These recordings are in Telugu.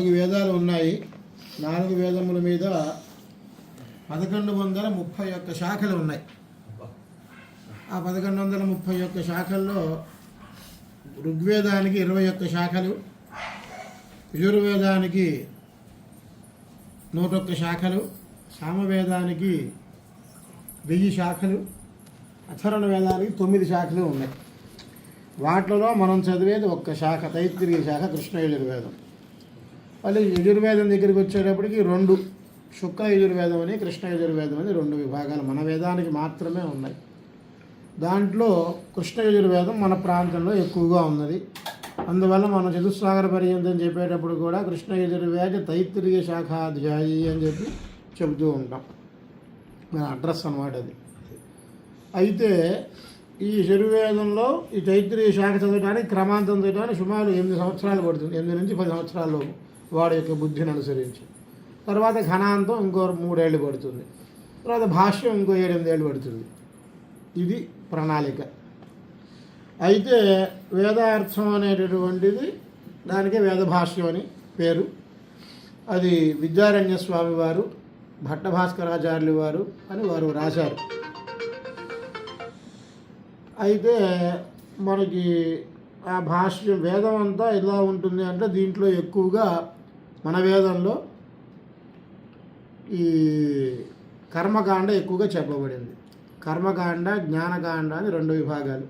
నాలుగు వేదాలు ఉన్నాయి. నాలుగు వేదముల మీద పదకొండు వందల ముప్పై ఒక్క శాఖలు ఉన్నాయి. ఆ పదకొండు వందల ముప్పై ఒక్క శాఖల్లో ఋగ్వేదానికి ఇరవై ఒక్క శాఖలు యజుర్వేదానికి నూట ఒక్క శాఖలు సామవేదానికి వెయ్యి శాఖలు అథర్వణ వేదానికి తొమ్మిది శాఖలు ఉన్నాయి. వాటిలో మనం చదివేది ఒక్క శాఖ తైత్తిరీయ శాఖ కృష్ణయజుర్వేదం మళ్ళీ యజుర్వేదం దగ్గరికి వచ్చేటప్పటికి రెండు శుక్ల యజుర్వేదం అని కృష్ణ యజుర్వేదం అని రెండు విభాగాలు మన వేదానికి మాత్రమే ఉన్నాయి. దాంట్లో కృష్ణ యజుర్వేదం మన ప్రాంతంలో ఎక్కువగా ఉన్నది. అందువల్ల మనం చతుస్సాగర పర్యంతం చెప్పేటప్పుడు కూడా కృష్ణ యజుర్వేద తైత్తిరీయ శాఖాధ్యాయి అని చెప్పి చెబుతూ ఉంటాం. మన అడ్రస్ అన్నమాట అది. అయితే ఈ యజుర్వేదంలో ఈ తైత్రీయ శాఖ చదవడానికి క్రమాంతం చదవడానికి సుమారు ఎనిమిది సంవత్సరాలు పడుతుంది. ఎనిమిది నుంచి పది సంవత్సరాల్లో వాడి యొక్క బుద్ధిని అనుసరించి. తర్వాత ఘనాంతం ఇంకో మూడేళ్ళు పడుతుంది. తర్వాత భాష్యం ఇంకో ఏడెనిమిదేళ్ళు పడుతుంది. ఇది ప్రణాళిక. అయితే వేదార్థం అనేటటువంటిది దానికి వేదభాష్యం అని పేరు. అది విద్యారణ్య స్వామి వారు భట్టభాస్కరాచార్యులు వారు అని వారు రాశారు. అయితే మనకి ఆ భాష్యం వేదం అంతా ఎలా ఉంటుంది అంటే దీంట్లో ఎక్కువగా మన వేదంలో ఈ కర్మకాండ ఎక్కువగా చెప్పబడింది. కర్మకాండ జ్ఞానకాండ అని రెండు విభాగాలు.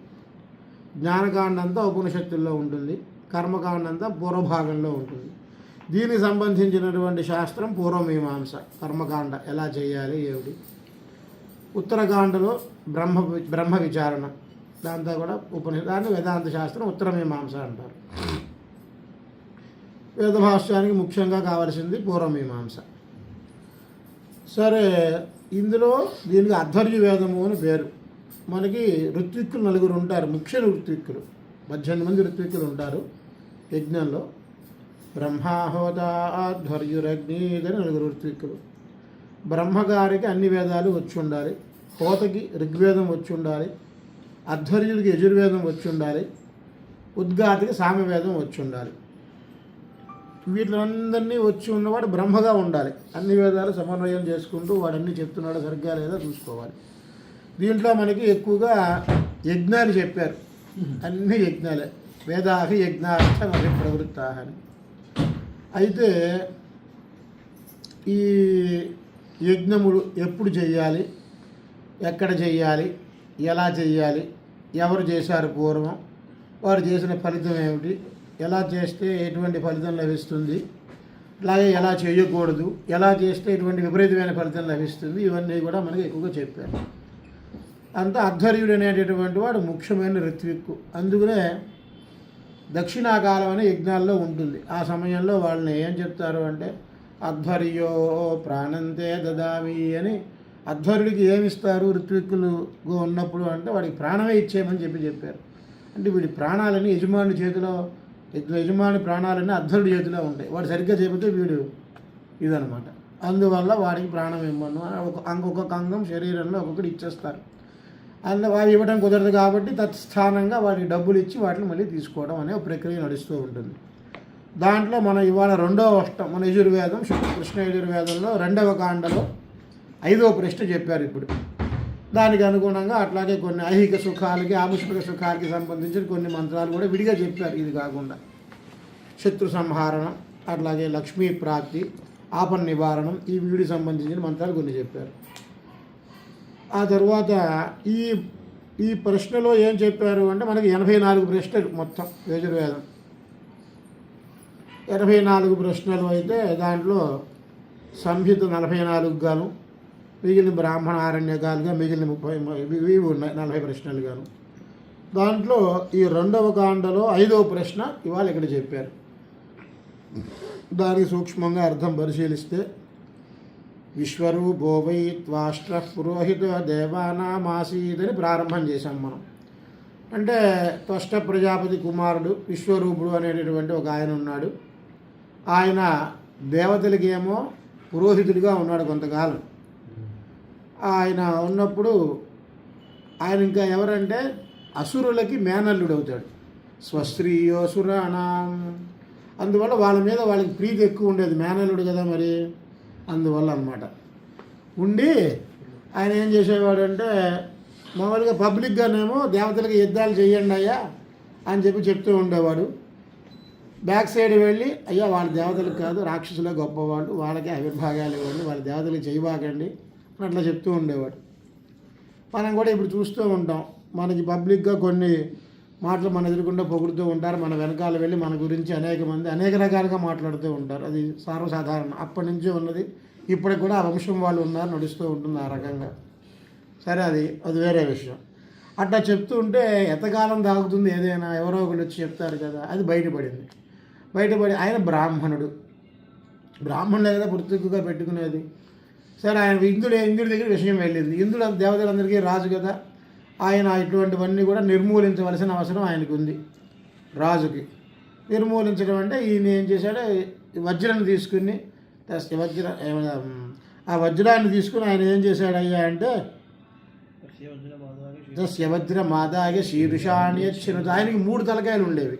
జ్ఞానకాండ అంతా ఉపనిషత్తుల్లో ఉంటుంది. కర్మకాండ అంతా పూర్వభాగంలో ఉంటుంది. దీనికి సంబంధించినటువంటి శాస్త్రం పూర్వమీమాంస. కర్మకాండ ఎలా చేయాలి ఏమిటి? ఉత్తరకాండలో బ్రహ్మ బ్రహ్మ విచారణ. దాంతో కూడా ఉపనిషత్ దాన్ని వేదాంత శాస్త్రం ఉత్తరమీమాంస అంటారు. వేదభాష్యానికి ముఖ్యంగా కావలసింది పూర్వమీమాంస. సరే ఇందులో దీనికి అధ్వర్య వేదము అని పేరు. మనకి ఋత్విక్కులు నలుగురు ఉంటారు ముఖ్య ఋత్విక్కులు. పద్దెనిమిది మంది ఋత్విక్కులు ఉంటారు యజ్ఞంలో. బ్రహ్మాహోతాధ్వర్యురగ్నిదని నలుగురు ఋత్విక్కులు. బ్రహ్మగారికి అన్ని వేదాలు వచ్చి ఉండాలి. హోతకి ఋగ్వేదం వచ్చి ఉండాలి. అధ్వర్యుడికి యజుర్వేదం వచ్చి ఉండాలి. ఉద్గాతికి సామవేదం వచ్చి ఉండాలి. వీటిలందరినీ వచ్చి ఉన్నవాడు బ్రహ్మగా ఉండాలి. అన్ని వేదాలు సమన్వయం చేసుకుంటూ వాడన్నీ చెప్తున్నాడో సరిగ్గా లేదా చూసుకోవాలి. దీంట్లో మనకి ఎక్కువగా యజ్ఞాలు చెప్పారు. అన్ని యజ్ఞాలే. వేదాహి యజ్ఞార్థ మరి ప్రవృత్తాహ అని అయితే ఈ యజ్ఞములు ఎప్పుడు చేయాలి? ఎక్కడ చేయాలి? ఎలా చేయాలి? ఎవరు చేశారు పూర్వం? వారు చేసిన ఫలితం ఏమిటి? ఎలా చేస్తే ఎటువంటి ఫలితం లభిస్తుంది? అలాగే ఎలా చేయకూడదు? ఎలా చేస్తే ఎటువంటి విపరీతమైన ఫలితం లభిస్తుంది? ఇవన్నీ కూడా మనకి ఎక్కువగా చెప్పారు. అంత అధ్వర్యుడు అనేటటువంటి వాడు ముఖ్యమైన ఋత్విక్కు. అందుకనే దక్షిణాకాలం అనే యజ్ఞాల్లో ఉంటుంది. ఆ సమయంలో వాళ్ళని ఏం చెప్తారు అంటే అధ్వర్యో ప్రాణంతే దదామి అని అధ్వర్యుడికి ఏమిస్తారు ఋత్విక్కులు ఉన్నప్పుడు అంటే వాడికి ప్రాణమే ఇచ్చేయమని చెప్పి చెప్పారు. అంటే వీడి ప్రాణాలని యజమాని చేతిలో యజమాని ప్రాణాలన్నీ అర్ధుడి చేతిలో ఉంటాయి. వాడు సరిగ్గా చెబితే వీడు ఇదనమాట అందువల్ల వాడికి ప్రాణం ఇమ్మను ఒక ఇంకొక అంగం శరీరంలో ఒక్కొక్కటి ఇచ్చేస్తారు. అందులో వాడు ఇవ్వడం కుదరదు కాబట్టి తత్స్థానంగా వాడికి డబ్బులు ఇచ్చి వాటిని మళ్ళీ తీసుకోవడం అనే ఒక ప్రక్రియ నడుస్తూ ఉంటుంది. దాంట్లో మనం ఇవాళ రెండవ అష్టం మన యజుర్వేదం కృష్ణ యజుర్వేదంలో రెండవ కాండలో ఐదవ ప్రశ్న చెప్పారు ఇప్పుడు. దానికి అనుగుణంగా అట్లాగే కొన్ని ఐహిక సుఖాలకి ఆముష్మిక సుఖాలకి సంబంధించిన కొన్ని మంత్రాలు కూడా విడిగా చెప్పారు. ఇది కాకుండా శత్రు సంహారణం అట్లాగే లక్ష్మీ ప్రాప్తి ఆపన్ నివారణం ఈ వీడికి సంబంధించిన మంత్రాలు కొన్ని చెప్పారు. ఆ తర్వాత ఈ ఈ ప్రశ్నలో ఏం చెప్పారు అంటే మనకి ఎనభై నాలుగు ప్రశ్నలు మొత్తం యజుర్వేదం. ఎనభై నాలుగు ప్రశ్నలు అయితే దాంట్లో సంహిత నలభై నాలుగు గాను మిగిలిన బ్రాహ్మణ ఆరణ్యకాలుగా మిగిలిన ముప్పై ఇవి ఉన్నాయి నలభై ప్రశ్నలుగాను దాంట్లో ఈ రెండవ కాండలో ఐదవ ప్రశ్న ఇవాళ ఇక్కడ చెప్పారు. దానికి సూక్ష్మంగా అర్థం పరిశీలిస్తే విశ్వరూపోవై త్వాష్ట్ర పురోహిత దేవానామాసీదని ప్రారంభం చేశాం మనం. అంటే త్వష్ట ప్రజాపతి కుమారుడు విశ్వరూపుడు అనేటటువంటి ఒక ఆయన ఉన్నాడు. ఆయన దేవతలకేమో పురోహితుడిగా ఉన్నాడు కొంతకాలం. ఆయన ఉన్నప్పుడు ఆయన ఇంకా ఎవరంటే అసురులకి మేనల్లుడు అవుతాడు స్వస్త్రీయోసురాణం అందువల్ల వాళ్ళ మీద వాళ్ళకి ప్రీతి ఎక్కువ ఉండేది. మేనల్లుడు కదా మరి. అందువల్ల అనమాట ఉండి ఆయన ఏం చేసేవాడు అంటే మామూలుగా పబ్లిక్గానేమో దేవతలకు యుద్ధాలు చేయండి అయ్యా అని చెప్పి చెప్తూ ఉండేవాడు. బ్యాక్ సైడ్ వెళ్ళి అయ్యా వాళ్ళ దేవతలకు కాదు రాక్షసులే గొప్పవాళ్ళు వాళ్ళకి ఆవిర్భాగాలు ఇవ్వండి వాళ్ళ దేవతలకు చేయబాకండి అట్లా చెప్తూ ఉండేవాడు. మనం కూడా ఇప్పుడు చూస్తూ ఉంటాం. మనకి పబ్లిక్గా కొన్ని మాటలు మన ఎదురుకుండా పొగుడుతూ ఉంటారు. మన వెనకాల వెళ్ళి మన గురించి అనేక మంది అనేక రకాలుగా మాట్లాడుతూ ఉంటారు. అది సర్వసాధారణం. అప్పటి నుంచే ఉన్నది. ఇప్పటికి కూడా ఆ వంశం వాళ్ళు ఉన్నారు నడుస్తూ ఉంటుంది ఆ రకంగా. సరే అది అది వేరే విషయం. అట్లా చెప్తూ ఉంటే ఎంతకాలం తాగుతుంది ఏదైనా ఎవరో ఒకరు వచ్చి చెప్తారు కదా అది బయటపడింది. బయటపడి ఆయన బ్రాహ్మణుడు. బ్రాహ్మణులే కదా పుర్తిక్కుగా పెట్టుకునేది. సరే ఆయన ఇంద్రుడు ఇంద్రుడి దగ్గర విషయం వెళ్ళింది. ఇంద్రుడు దేవతలందరికీ రాజు కదా. ఆయన ఇటువంటివన్నీ కూడా నిర్మూలించవలసిన అవసరం ఆయనకు ఉంది రాజుకి. నిర్మూలించడం అంటే ఈయన ఏం చేశాడు? వజ్రాన్ని తీసుకుని వజ్ర ఆ వజ్రాన్ని తీసుకుని ఆయన ఏం చేశాడు అయ్యా అంటే శివజ్ర మాదాగే శీర్షాణి చిన్న ఆయనకి మూడు తలకాయలు ఉండేవి.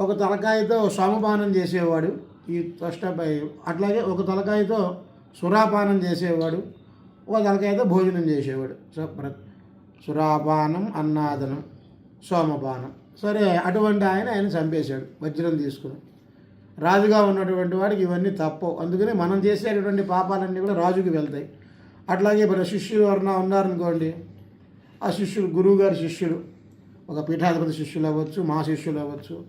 ఒక తలకాయతో సోమపానం చేసేవాడు ఈ త్వష్టపై అట్లాగే ఒక తలకాయతో సురాపానం చేసేవాడు ఒక భోజనం చేసేవాడు. సురాపానం అన్నాదనం సోమపానం. సరే అటువంటి ఆయన ఆయన చంపేశాడు వజ్రం తీసుకుని. రాజుగా ఉన్నటువంటి వాడికి ఇవన్నీ తప్పవు. అందుకని మనం చేసేటటువంటి పాపాలన్నీ కూడా రాజుకి వెళ్తాయి. అట్లాగే మరి శిష్యులు ఎవరన్నా ఉన్నారనుకోండి ఆ శిష్యుడు గురువుగారి శిష్యుడు ఒక పీఠాధిపతి శిష్యులు అవ్వచ్చు మా శిష్యులు అవ్వచ్చు.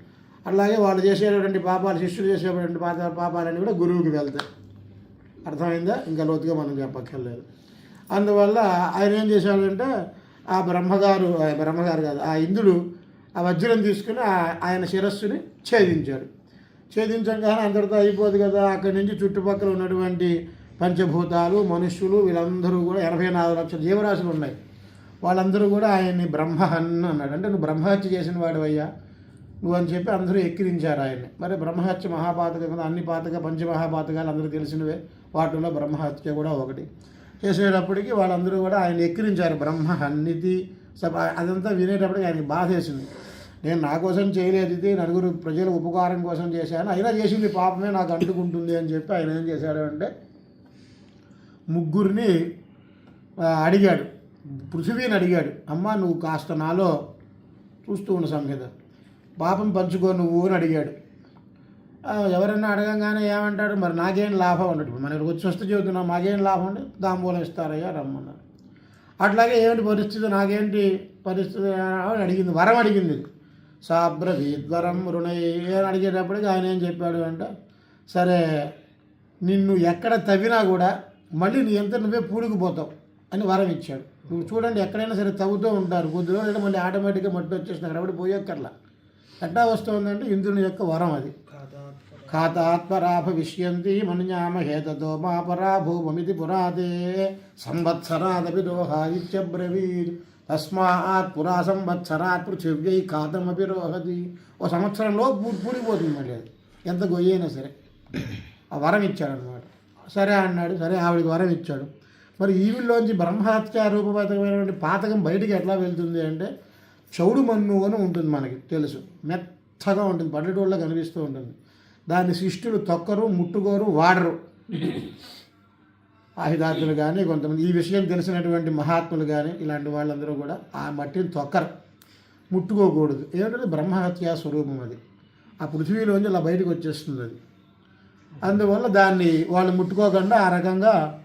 అట్లాగే వాళ్ళు చేసేటటువంటి పాపాలు శిష్యులు చేసేటటువంటి పాపాలన్నీ కూడా గురువుకి వెళ్తాయి. అర్థమైందా? ఇంకా లోతుగా మనం చెప్పక్కర్లేదు. అందువల్ల ఆయన ఏం చేశాడంటే ఆ బ్రహ్మగారు ఆ బ్రహ్మగారు కాదు ఆ ఇంద్రుడు ఆ వజ్రం తీసుకుని ఆ- ఆయన శిరస్సుని ఛేదించాడు. ఛేదించగానే అందరితో అయిపోదు కదా అక్కడి నుంచి చుట్టుపక్కల ఉన్నటువంటి పంచభూతాలు మనుష్యులు వీళ్ళందరూ కూడా ఎనభై నాలుగు లక్షల జీవరాశులు ఉన్నాయి. వాళ్ళందరూ కూడా ఆయన్ని బ్రహ్మహన్ అన్నాడు. అంటే నువ్వు బ్రహ్మహత్య చేసిన వాడివయ్యా. నువ్వు అని చెప్పి అందరూ ఎక్కిరించారు ఆయన్ని. మరి బ్రహ్మహత్య మహాపాతక అన్ని పాతక పంచమహాపాతకాలు అందరూ తెలిసినవే. వాటిలో బ్రహ్మహత్య కూడా ఒకటి. చేసేటప్పటికి వాళ్ళందరూ కూడా ఆయన ఎక్కిరించారు బ్రహ్మ అన్నిటి అదంతా వినేటప్పటికి ఆయనకి బాధ వేసింది నేను నా కోసం చేయలేదు ఇది నలుగురు ప్రజల ఉపకారం కోసం చేశాను. అయినా చేసింది పాపమే నాకు అంటుకుంటుంది అని చెప్పి ఆయన ఏం చేశాడు అంటే ముగ్గురిని అడిగాడు. పృథివీని అడిగాడు. అమ్మ నువ్వు కాస్త నాలో చూస్తూ ఉన్న సంహిత పాపం పంచుకో నువ్వు అని అడిగాడు. ఎవరైనా ఎవరన్నా అడగంగానే ఏమంటాడు మరి నాకేం లాభం ఉండదు. ఇప్పుడు మనకి వచ్చి వస్తే చెబుతున్నాం మాకేం లాభం అంటే దాంబూలం ఇస్తారయ్యా రమ్మన్నారు. అట్లాగే ఏమిటి పరిస్థితి? నాకేంటి పరిస్థితి? అని అడిగింది వరం అడిగింది. సాబ్రవీద్వరం రుణయ్య అని అడిగేటప్పటికి ఆయన ఏం చెప్పాడు అంటే సరే నిన్ను ఎక్కడ తవ్వినా కూడా మళ్ళీ నీ ఎంత నువ్వే పూడుకుపోతావు అని వరం ఇచ్చాడు. నువ్వు చూడండి ఎక్కడైనా సరే తవ్వుతూ ఉంటారు. కొద్ది రోజులు మళ్ళీ ఆటోమేటిక్గా మట్టి వచ్చేసిన కాబట్టి పోయక్కర్లా. ఎట్లా వస్తుందంటే ఇంద్రుని యొక్క వరం అది. ఖాతాత్మరాభ భవిష్యంతి మన్యామ హేతతో మా పరాభూమమితి పురాతే సంవత్సరాదపి రోహాదిత్యబ్రవీద్ తస్మాత్ పురా సంవత్సరాత్ పృథివ్యై ఖాతమపి రోహతి ఓ సంవత్సరంలో పూ పూడిపోతుంది మళ్ళీ అది. ఎంత గొయ్యైనా సరే. ఆ వరం ఇచ్చాడనమాట సరే అన్నాడు సరే ఆవిడకి వరం ఇచ్చాడు. మరి ఈవిల్లోంచి బ్రహ్మహత్య రూపపాతకమైనటువంటి పాతకం బయటికి ఎట్లా వెళ్తుంది అంటే చౌడు మన్ను అని ఉంటుంది మనకి తెలుసు. మెత్త మెత్తగా ఉంటుంది పల్లెటూళ్ళలో కనిపిస్తూ ఉంటుంది. దాన్ని శిష్టులు తొక్కరు ముట్టుకోరు వాడరు. ఆహిదార్థులు కానీ కొంతమంది ఈ విషయం తెలిసినటువంటి మహాత్ములు కానీ ఇలాంటి వాళ్ళందరూ కూడా ఆ మట్టిని తొక్కరు ముట్టుకోకూడదు. ఏమిటంటే బ్రహ్మహత్యా స్వరూపం అది. ఆ పృథ్వీలోంచి అలా బయటకు వచ్చేస్తుంది అది. అందువల్ల దాన్ని వాళ్ళు ముట్టుకోకుండా ఆ రకంగా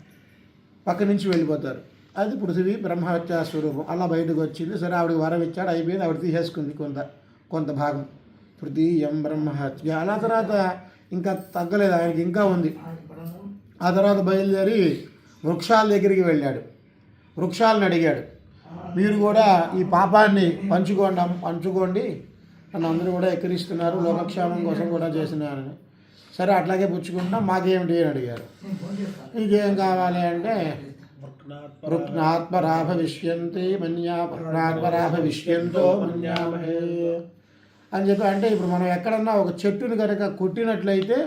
పక్క నుంచి వెళ్ళిపోతారు. అది పృథివీ బ్రహ్మహత్యా స్వరూపం. అలా బయటకు వచ్చింది సరే ఆవిడకి వరం ఇచ్చాడు అయిపోయింది ఆవిడ తీసేసుకుంది కొంత కొంత భాగం. తృతీయం బ్రహ్మహత్య అలా తర్వాత ఇంకా తగ్గలేదు ఆయనకి ఇంకా ఉంది. ఆ తర్వాత బయలుదేరి వృక్షాల దగ్గరికి వెళ్ళాడు. వృక్షాలను అడిగాడు. మీరు కూడా ఈ పాపాన్ని పంచుకోండి పంచుకోండి. నన్ను అందరూ కూడా ఎక్కిరిస్తున్నారు లోకక్షేమం కోసం కూడా చేసినారని సరే అట్లాగే పుచ్చుకుంటున్నాం మాకేమిటి అని అడిగారు. ఇంకేం కావాలి అంటే వృక్నాత్మరాభ విష్యంతి మన్యా వృక్నాత్మరాభ విష్యంతో మన్యామహే. అని చెప్పి అంటే ఇప్పుడు మనం ఎక్కడన్నా ఒక చెట్టుని కనుక కొట్టినట్లయితే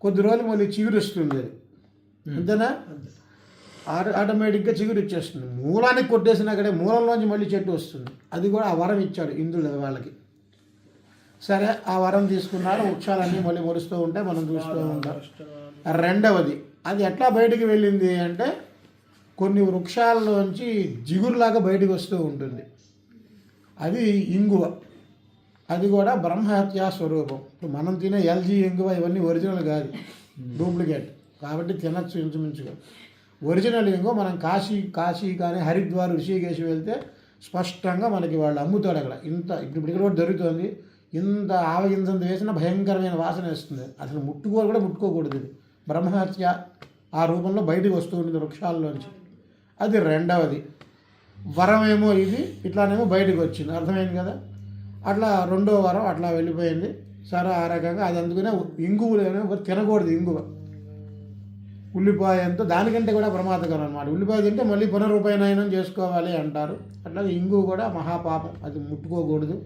కొద్ది రోజులు మళ్ళీ చిగురిస్తుంది అది. అంతేనా? ఆటో- ఆటోమేటిక్గా చిగురు ఇచ్చేస్తుంది మూలానికి కొట్టేసిన అక్కడే మూలంలోంచి మళ్ళీ చెట్టు వస్తుంది. అది కూడా ఆ వరం ఇచ్చాడు ఇంద్రుడు వాళ్ళకి. సరే ఆ వరం తీసుకున్నారు వృక్షాలన్నీ మళ్ళీ మొలుస్తూ ఉంటాయి మనం చూస్తూ ఉంటాం. రెండవది అది ఎట్లా బయటికి వెళ్ళింది అంటే కొన్ని వృక్షాల్లోంచి జిగురులాగా బయటికి వస్తూ ఉంటుంది. అది ఇంగువ. అది కూడా బ్రహ్మహత్యా స్వరూపం. ఇప్పుడు మనం తినే ఎల్జీ ఇంగువ ఇవన్నీ ఒరిజినల్ కాదు. డూప్లికేట్. కాబట్టి తినచ్చు ఇంచుమించుగా. ఒరిజినల్ ఇంగువ మనం కాశీ కాశీ కానీ హరిద్వార్ ఋషికేశ్ వెళ్తే స్పష్టంగా మనకి వాళ్ళు అమ్ముతాడు అక్కడ. ఇంత ఇప్పుడు ఇక్కడ కూడా దొరుకుతుంది ఇంత ఆవగింజంత వేసిన భయంకరమైన వాసన వేస్తుంది. అసలు ముట్టుకోరు కూడా ముట్టుకోకూడదు ఇది. బ్రహ్మహత్య ఆ రూపంలో బయటికి వస్తూ ఉంటుంది వృక్షాల్లోంచి. అది రెండవది. వరం ఏమో ఇది ఇట్లానేమో బయటకు వచ్చింది. అర్థమైంది కదా? అట్లా రెండో వరం అట్లా వెళ్ళిపోయింది. సరే ఆ రకంగా అది అందుకనే ఇంగువ తినకూడదు ఇంగువ. ఉల్లిపాయ ఎంతో దానికంటే కూడా ప్రమాదకరం అనమాట ఉల్లిపాయ తింటే మళ్ళీ పునరుపయనయనం చేసుకోవాలి అంటారు. అట్లాగే ఇంగు కూడా మహాపాపం. అది ముట్టుకోకూడదు.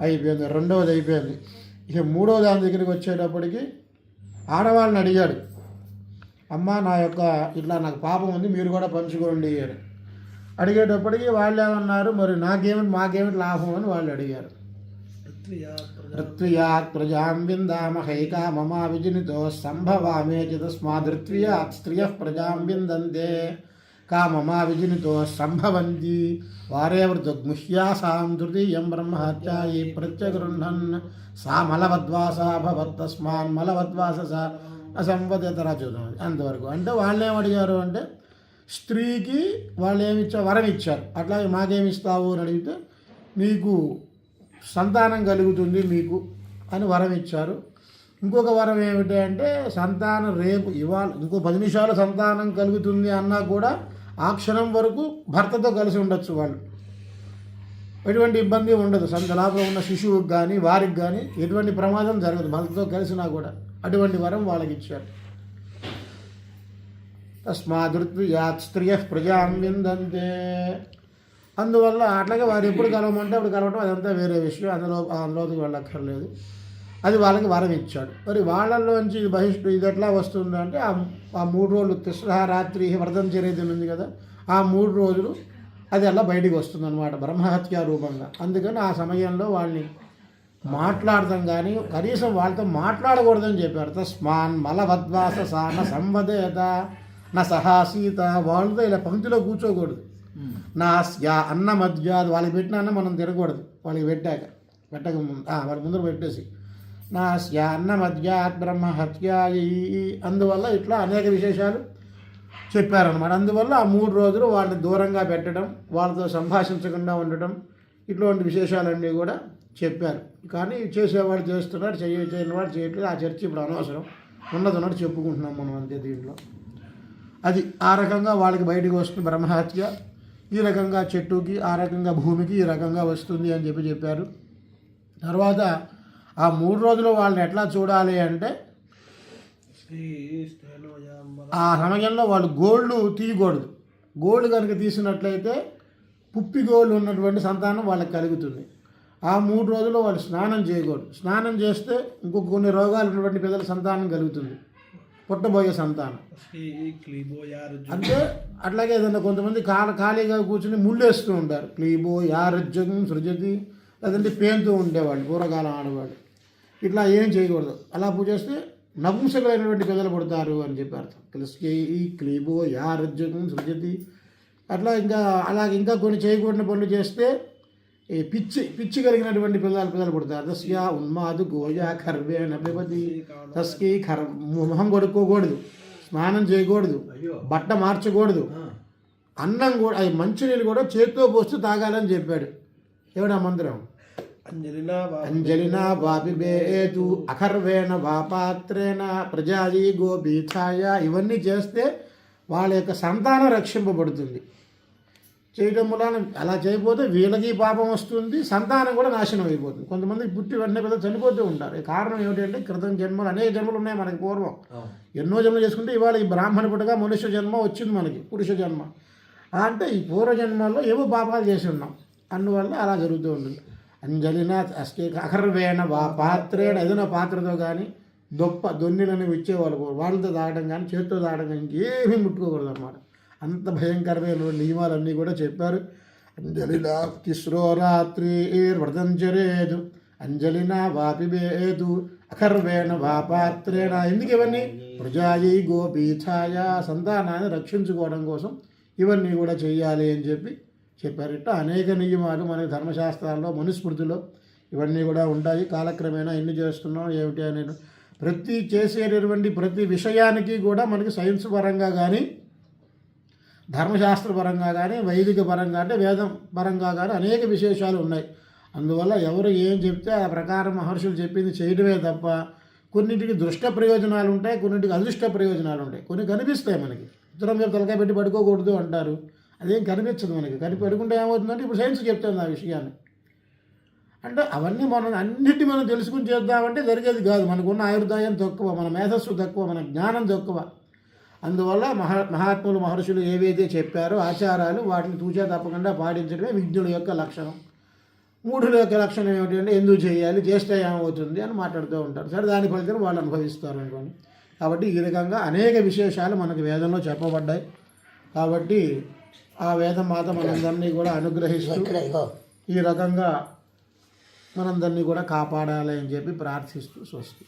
అయిపోయింది. రెండవది అయిపోయింది. ఇక మూడో దాని దగ్గరికి వచ్చేటప్పటికి ఆడవాళ్ళని అడిగాడు. అమ్మ నా యొక్క ఇట్లా నాకు పాపం ఉంది మీరు కూడా పంచుకోండి అని. అడిగేటప్పటికి వాళ్ళు ఏమన్నారు మరి నాకేమిటి మాకేమిటి లాభం? అని వాళ్ళు అడిగారు. ఋత్వియాత్ ప్రజాం విందామహైకా మమా విజనితో సంభవామే చ స్త్రియ ప్రజాం విందంతే కా మమా విజనితో సంభవంతి వారే వృద్ధుహ్యాసాం తృతీయం బ్రహ్మహత్యాయి ప్రత్యగృహన్ సా మలవద్వాసా భవత్ తస్మాన్ మలవద్వాస సా అసంవదితరా చూద్దాం అంతవరకు అంటే వాళ్ళేం అడిగారు అంటే స్త్రీకి వాళ్ళు ఏమిచ్చారు వరం ఇచ్చారు అట్లాగే మాకేమిస్తావు అని అడిగితే నీకు సంతానం కలుగుతుంది మీకు అని వరం ఇచ్చారు. ఇంకొక వరం ఏమిటి అంటే సంతానం రేపు ఇవాళ ఇంకో పది నిమిషాలు సంతానం కలుగుతుంది అన్నా కూడా ఆ క్షణం వరకు భర్తతో కలిసి ఉండొచ్చు వాళ్ళు. ఎటువంటి ఇబ్బంది ఉండదు. సంత లోపల ఉన్న శిశువుకి కానీ వారికి కానీ ఎటువంటి ప్రమాదం జరగదు. భర్తతో కలిసినా కూడా అటువంటి వరం వాళ్ళకి ఇచ్చారు. తస్మాదృత్యాత్ స్త్రియ ప్రజాం విందంతే అందువల్ల అట్లాగే వారు ఎప్పుడు కలవమంటే అప్పుడు కలవటం అదంతా వేరే విషయం. అందులో అందులోకి వెళ్ళక్కర్లేదు. అది వాళ్ళకి వరం ఇచ్చాడు. మరి వాళ్ళల్లోంచి ఇది బహిష్టు ఇది ఎట్లా వస్తుందంటే ఆ ఆ మూడు రోజులు తిస్ర రాత్రి వ్రతం చర్యది ఉంది కదా ఆ మూడు రోజులు అది అలా బయటికి వస్తుంది అనమాట బ్రహ్మహత్య రూపంగా. అందుకని ఆ సమయంలో వాళ్ళని మాట్లాడదాం కానీ కనీసం వాళ్ళతో మాట్లాడకూడదని చెప్పారు. తస్మాన్ మలవద్వాస సాన సంవదేత నా సహాసీత వాళ్ళతో ఇలా పంక్తిలో కూర్చోకూడదు. నా యా అన్న మధ్య వాళ్ళకి పెట్టిన అన్నం మనం తినకూడదు వాళ్ళకి పెట్టాక. పెట్టక ముందు వాళ్ళ ముందర పెట్టేసి. నా స్యా అన్న మధ్య బ్రహ్మ హత్యాయి అందువల్ల ఇట్లా అనేక విశేషాలు చెప్పారనమాట అందువల్ల ఆ మూడు రోజులు వాళ్ళని దూరంగా పెట్టడం వాళ్ళతో సంభాషించకుండా ఉండటం ఇటువంటి విశేషాలన్నీ కూడా చెప్పారు. కానీ చేసేవాడు చేస్తున్నాడు చేయ చేయని వాడు చేయట్లేదు. ఆ చర్చ ఇప్పుడు అనవసరం. ఉన్నది ఉన్నట్టు చెప్పుకుంటున్నాం మనం అంతే దీంట్లో. అది ఆ రకంగా వాళ్ళకి బయటకు వస్తుంది బ్రహ్మహత్య. ఈ రకంగా చెట్టుకి ఆ రకంగా భూమికి ఈ రకంగా వస్తుంది అని చెప్పి చెప్పారు. తర్వాత ఆ మూడు రోజులు వాళ్ళని ఎట్లా చూడాలి అంటే ఆ సమయంలో వాళ్ళు గోల్డ్ తీయకూడదు. గోల్డ్ కనుక తీసినట్లయితే పుప్పి గోల్డ్ ఉన్నటువంటి సంతానం వాళ్ళకి కలుగుతుంది. ఆ మూడు రోజులు వాళ్ళు స్నానం చేయకూడదు. స్నానం చేస్తే ఇంకొక కొన్ని రోగాలు ఉన్నటువంటి పిల్లల సంతానం కలుగుతుంది. పుట్టబోయే సంతానం. అంటే అట్లాగే ఏదైనా కొంతమంది కాల ఖాళీగా కూర్చుని ముళ్ళేస్తూ ఉంటారు. క్లీబో యారజ్యం సృజతి లేదంటే పేంతూ ఉండేవాళ్ళు పూర్వకాలం ఆడవాళ్ళు. ఇట్లా ఏం చేయకూడదు. అలా పూజ చేస్తే నపుంసకులైనటువంటి పిల్లలు పుడతారు అని చెప్పారు కలిసి ఈ క్లీబో యారజ్యం సృజతి. అట్లా ఇంకా అలాగే ఇంకా కొన్ని చేయకూడని పనులు చేస్తే ఈ పిచ్చి పిచ్చి కలిగినటువంటి పిల్లలు పిల్లలు పుడతారు. దస్యా ఉన్మాదు గోయా ఖర్వే నపిపతి తస్కి ఖర్ మొహం కొడుక్కోకూడదు. స్నానం చేయకూడదు. బట్ట మార్చకూడదు. అన్నం కూడా అది మంచినీళ్ళు కూడా చేతితో పోస్తూ తాగాలని చెప్పాడు. ఏమిటా మంత్రం? అంజలినా వాపిబేతు అఖర్వేణ వాపాత్రేణ ప్రజాది గోబీఛాయ ఇవన్నీ చేస్తే వాళ్ళ యొక్క సంతానం రక్షింపబడుతుంది. చేయడం వలన అలా చేయకపోతే వీళ్ళకి పాపం వస్తుంది సంతానం కూడా నాశనం అయిపోతుంది. కొంతమంది పుట్టి వెంటనే పెద్ద చనిపోతూ ఉంటారు. ఈ కారణం ఏమిటంటే క్రితం జన్మలు అనేక జన్మలు ఉన్నాయి మనకి పూర్వం. ఎన్నో జన్మలు చేసుకుంటే ఇవాళ ఈ బ్రాహ్మణ పుట్టగా మనుష్య జన్మ వచ్చింది మనకి పురుష జన్మ. అంటే ఈ పూర్వ జన్మల్లో ఏవో పాపాలు చేసి ఉన్నాం అందువల్ల అలా జరుగుతూ ఉంటుంది. అంజలిన అస్కే అఖర్వేణ వా పాత్రేణ ఏదైనా పాత్రతో కానీ దొప్ప దొన్నిలని ఇచ్చేవాళ్ళు వాళ్ళతో తాగడం కానీ చేతితో తాగడం కానీ ఇంకేమీ ముట్టుకోకూడదు అనమాట అంత భయంకరమైన నియమాలన్నీ కూడా చెప్పారు. అంజలినా తిస్రో రాత్రి వ్రతం చరేదు అంజలిన వాపి వేదు అకర్వేణ వాపాత్రేణ. ఎందుకు ఇవన్నీ? ప్రజాయి గోపీఛాయ సంతానాన్ని రక్షించుకోవడం కోసం ఇవన్నీ కూడా చేయాలి అని చెప్పి చెప్పారు ఇట్లా అనేక నియమాలు మనకి ధర్మశాస్త్రాల్లో మనుస్మృతిలో ఇవన్నీ కూడా ఉంటాయి. కాలక్రమేణా ఎన్ని చేస్తున్నాం ఏమిటి అనేది ప్రతి చేసేటటువంటి ప్రతి విషయానికి కూడా మనకి సైన్స్ పరంగా కానీ ధర్మశాస్త్ర పరంగా కానీ వైదిక పరంగా అంటే వేదం పరంగా కానీ అనేక విశేషాలు ఉన్నాయి. అందువల్ల ఎవరు ఏం చెప్తే ఆ ప్రకారం మహర్షులు చెప్పింది చేయడమే తప్ప కొన్నింటికి దుష్ట ప్రయోజనాలు ఉంటాయి కొన్నింటికి అదృష్ట ప్రయోజనాలు ఉంటాయి. కొన్ని కనిపిస్తాయి మనకి. ఉత్తరం మీద తలకాయ పెట్టి పడుకోకూడదు అంటారు. అదేం కనిపించదు మనకి. కని పడుకుంటే ఏమవుతుందంటే ఇప్పుడు సైన్స్ చెప్తుంది ఆ విషయాన్ని. అంటే అవన్నీ మనం అన్నిటి మనం తెలుసుకుని చేద్దామంటే జరిగేది కాదు. మనకున్న ఆయుర్దాయం తక్కువ మన మేధస్సు తక్కువ మన జ్ఞానం తక్కువ. అందువల్ల మహా మహాత్ములు మహర్షులు ఏవైతే చెప్పారో ఆచారాలు వాటిని తూచా తప్పకుండా పాటించడమే విజ్ఞుల యొక్క లక్షణం. మూఢుల యొక్క లక్షణం ఏమిటంటే ఎందుకు చేయాలి చేస్తే ఏమవుతుంది అని మాట్లాడుతూ ఉంటారు. సరే దాని ఫలితం వాళ్ళు అనుభవిస్తారు అనుకోండి. కాబట్టి ఈ రకంగా అనేక విశేషాలు మనకు వేదంలో చెప్పబడ్డాయి. కాబట్టి ఆ వేదం మాత మనందరినీ కూడా అనుగ్రహిస్తూ ఈ రకంగా మనందరినీ కూడా కాపాడాలి అని చెప్పి ప్రార్థిస్తూ స్వస్తి.